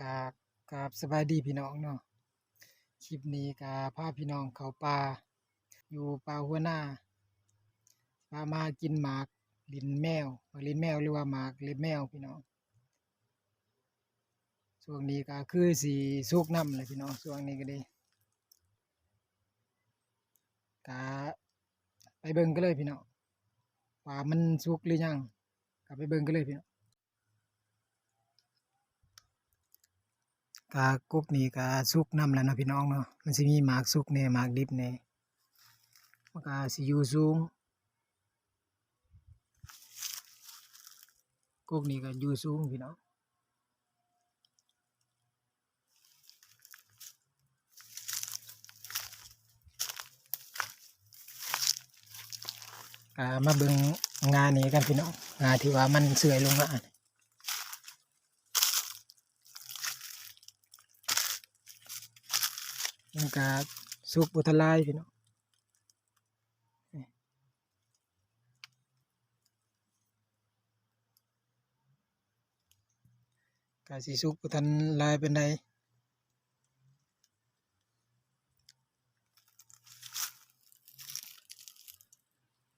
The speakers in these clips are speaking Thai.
กาบกาบสบายดีพี่น้องเนาะคลิปนี้กาพาพี่น้องเขาป่าอยู่ป่าหัวหน้าพามากินหมากลินแมวหมากลินแมวหรือว่าหมากเล็บแมวพี่น้องช่วงนี้ก็คือสีสุกน้ำเลยพี่น้องช่วงนี้ก็ดีกาไปเบิ่งกันเลยพี่น้องว่ามันสุกหรือยังก็ไปเบิ่งกันเลยพี่น้อง กากุกนี่กาสุกน้ำแล้วนะพี่น้องเนาะมันสิมีหมากสุกแหน่ยหมากดิบแหน่ยมันก็สิอยู่สูงกุกนี่ก็อยู่สูงพี่น้องกามาเบิ่งงานนี้กันพี่น้องงานที่ว่ามันเสื่อยลงมาอัน มันก็สุกบุทลายพี่น้องกาสิสุกบุทันลายเป็นได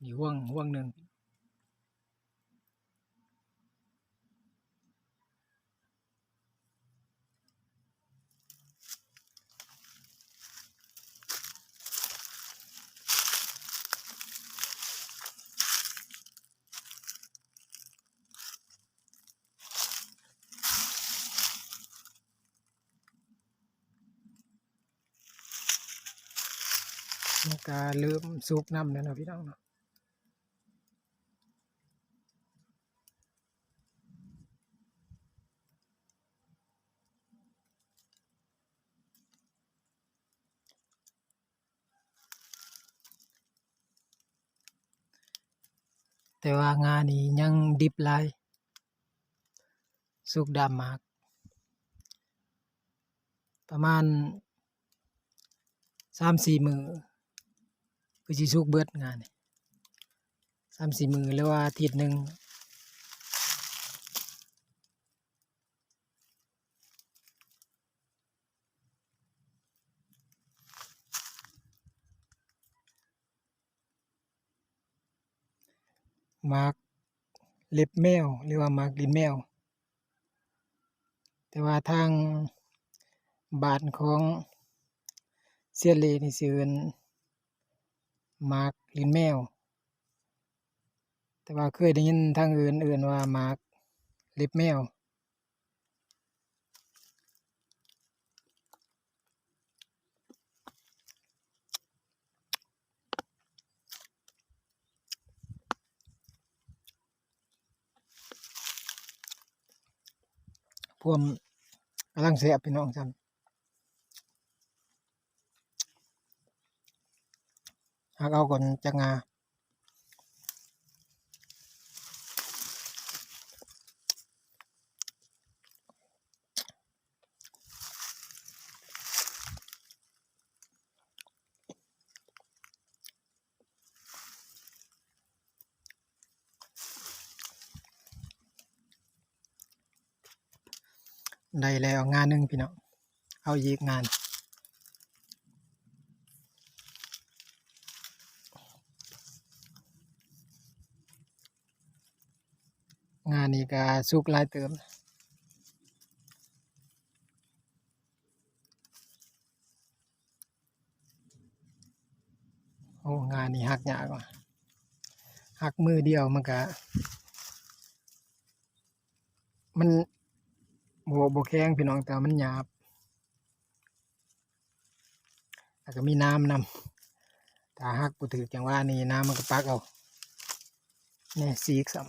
นี่ห่วงห่วงหนึ่ง ก็เริ่มสุกน้ำแล้วนะพี่น้องเนาะแต่ว่างานนี้ยังดิบหลายสุกดำมาก ประมาณสามสี่มือ คือสิสุกเบิดงานสามสี่มือหรือว่าอาทิตย์หนึ่งมากเล็บแมวหรือว่ามากดินแมว แต่ว่าทางบานของเซียเลนี่สิเอิ้น หมากลิ้นแมว แต่ว่าเคยได้ยินทางอื่นเอื่นว่าหมากเล็บแมว พวมกำลังเสียบพี่น้องจัน หากเอาก่อนจะงาได้แล้วงานหนึ่งพี่น้องเอาอีกงาน งานนี้ก็สุกลายเติมโอ้งานนี้หักยากว่ะหักมือเดียวมันก็มันโบโบแข็งพี่น้องแต่มันหยาบแล้วก็มีน้ำนำถ้าหักปูถือจังว่านี่น้ำมันก็ปักเอาเนี่ยสีกสัม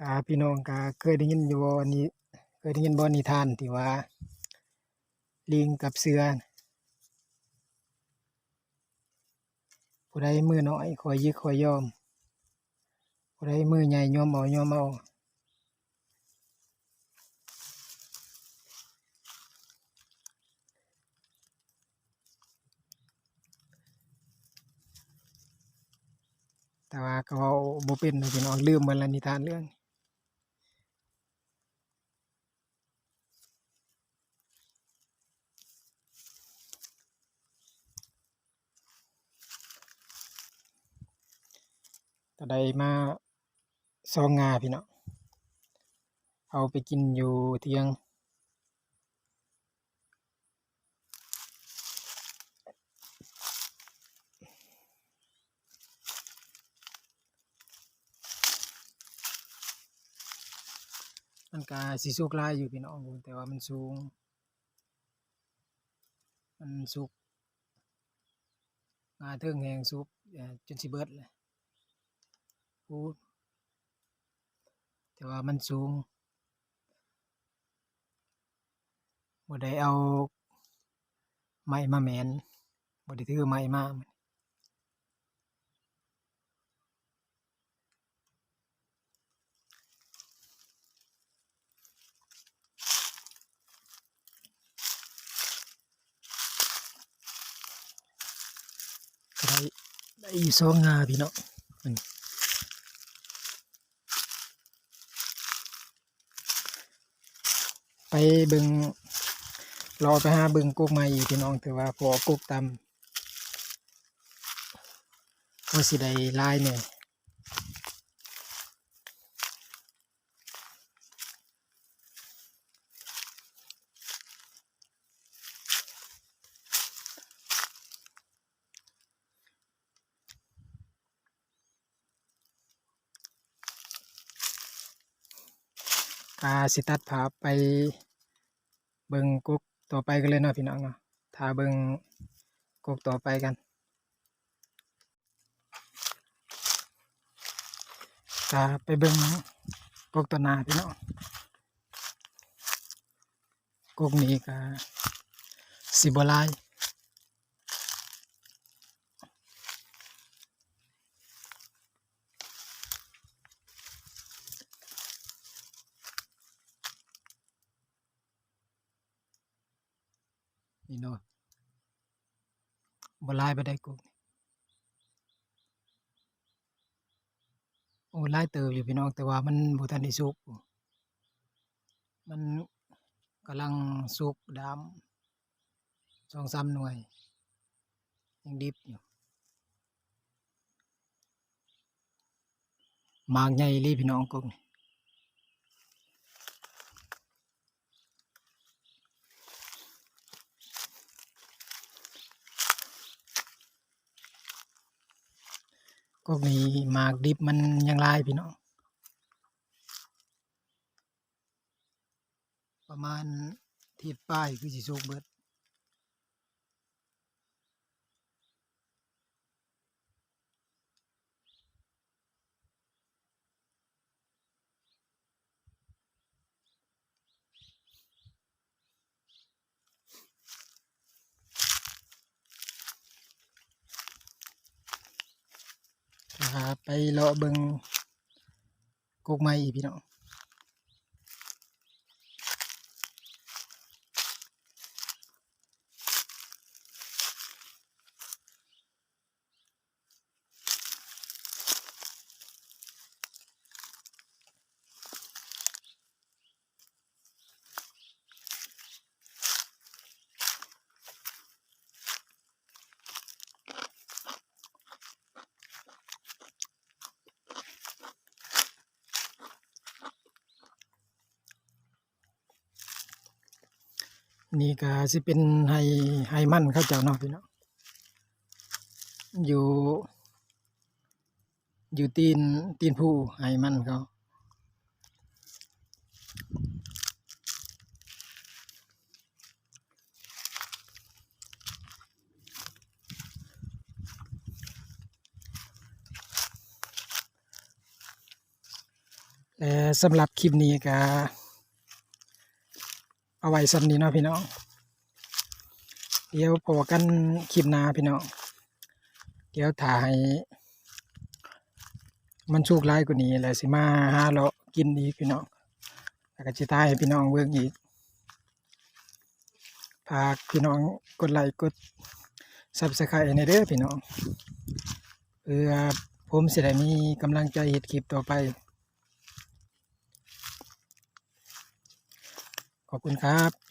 ถ้าพี่น้องก็เคยได้ยินอยู่บ่นี้เคยได้ยินบ่นิทานที่ว่า ลิงกับเสือผู้ใดมือน้อยคอยยึดคอยยอมผู้ใดมือใหญ่ยอมเอายอมเอาแต่ว่าก็เอาบ่เป็นพี่น้องลืมมันละนิทานเรื่อง ได้มาซองงาพี่เน้องเอาไปกินอยู่เที่ยง มันก็สิสุกลายอยู่พี่น้องแต่ว่ามันสูง มันสุกงาเทิงแหงสุกจนสิเบิดเลย พูดแต่ว่ามันสูงบ่ได้เอา ไม้มาแมนบ่ได้ถือไม้มาได้ได้อยู่สองงาพี่เน้องมื้อนี้ ไปเบิงรอไปหาเบิงกกมาอีกพี่น้องแต่ว่าพอกุกตำก็สิได้ลายแห น่ก็สิตัดภาไปเบิงกกต่อไปกันเลยเนาะพี่น้องเนาะถ้าเบิงกกต่อไปกันก็ไปเบิงกกต่อหน้าพี่น้องกกนี้ก็สิบลาย นี่เนาะบลายไปได้กกนี่โอ้ลายเติบอยู่พี่น้องแต่ว่ามันบ่ทันได้สุก มันกำลังสุกดำ2-3หน่วย ยังดิบอยู่มากใหญ่อีหลีพี่น้องกกนี่ ก็มีหมากดิบมันยังลายพี่น้องประมาณทิศป้ายคือสิสุกเบิดาไปเลาะเบิงกกไม้อีกพี่น้อง นี่ก็สิเป็นไฮไฮมันเขาเจ้าเนาะพี่เน้องอยู่ อยู่ตีนตีนผู้ไฮมันเขาและสำหรับคลิปนี้ก็ เอาไว้ซ้ำนี้เนาะพี่น้อง เดี๋ยวพอกันคลิปหน้าพี่น้อง เดี๋ยวถ่ายมันสุกหลายกว่านี้แล้วสิมาหาเลาะกินอีกพี่น้องแล้วก็สิถ่ายให้พี่น้องเบิ่งอีกฝากพี่น้องกดไลค์กด Subscribe ในเด้อพี่น้องเพื่อผมสิได้มีกำลังใจเฮ็ดคลิปต่อไป ขอบคุณครับ